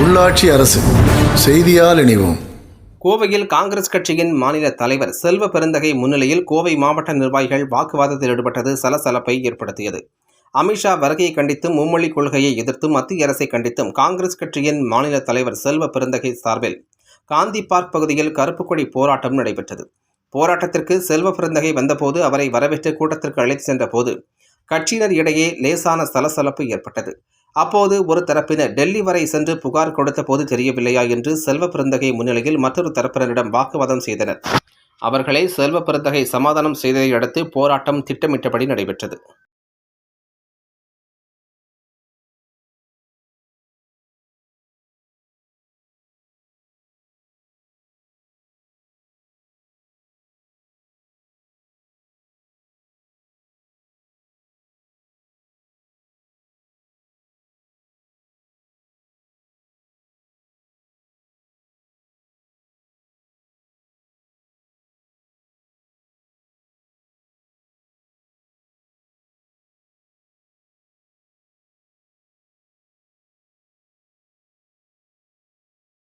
உள்ளாட்சி அரசு செய்தியால் இணைவோம். கோவையில் காங்கிரஸ் கட்சியின் மாநில தலைவர் செல்வ பெருந்தகை முன்னிலையில் கோவை மாவட்ட நிர்வாகிகள் வாக்குவாதத்தில் ஈடுபட்டது சலசலப்பை ஏற்படுத்தியது. அமித்ஷா வருகையை கண்டித்தும் மும்மொழி கொள்கையை எதிர்த்தும் மத்திய அரசை கண்டித்தும் காங்கிரஸ் கட்சியின் மாநில தலைவர் செல்வ பெருந்தகை சார்பில் காந்தி பார்க் பகுதியில் கருப்பு கொடி போராட்டம் நடைபெற்றது. போராட்டத்திற்கு செல்வ பெருந்தகை வந்தபோது அவரை வரவேற்று கூட்டத்திற்கு அழைத்து சென்றபோது கட்சியினர் இடையே லேசான சலசலப்பு ஏற்பட்டது. அப்போது ஒரு தரப்பினர் டெல்லி வரை சென்று புகார் கொடுத்த போது தெரியவில்லையா என்று செல்வ பிறந்தகை முன்னிலையில் மற்றொரு தரப்பினரிடம் வாக்குவாதம் செய்தனர். அவர்களை செல்வ பிறந்தகை சமாதானம் செய்ததை அடுத்து போராட்டம் திட்டமிட்டபடி நடைபெற்றது.